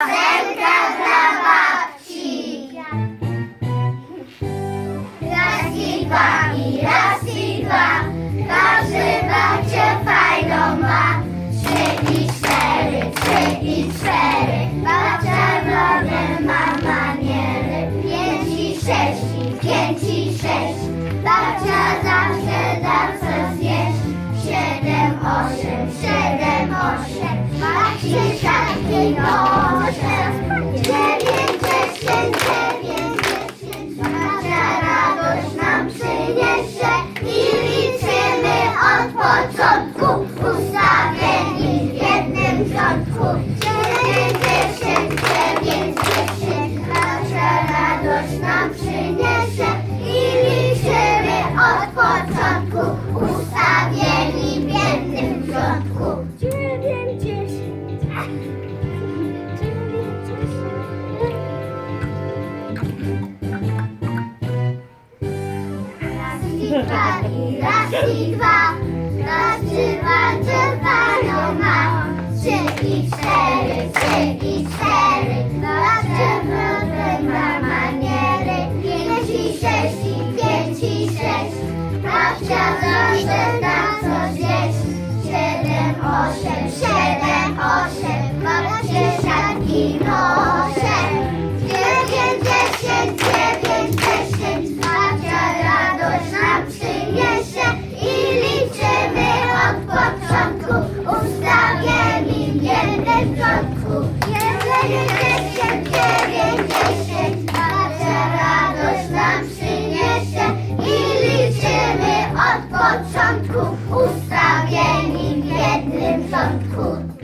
Piosenka dla babci. Raz i dwa i raz i dwa, każdy babcię fajną ma. Trzy i cztery, trzy i cztery, babcia robię ma maniery. Pięć i sześć, i pięć i sześć, babcia zawsze da co zjeść. Siedem, osiem, siedem, osiem, babci siatki noszę. Rządku. Dziewięć, dziesięć, dziewięć, babcia radość nam przyniesie. I liczymy od początku, ustawieni w jednym rządku. Dziewięć, dziesięć, dziewięć. Raz i dwa, raz i dwa, Pięć i sześć, pięć i sześć, babcia zawsze da co zjeść. Siedem, osiem, siedem, osiem, babcie siatki noszę. and Suncourt.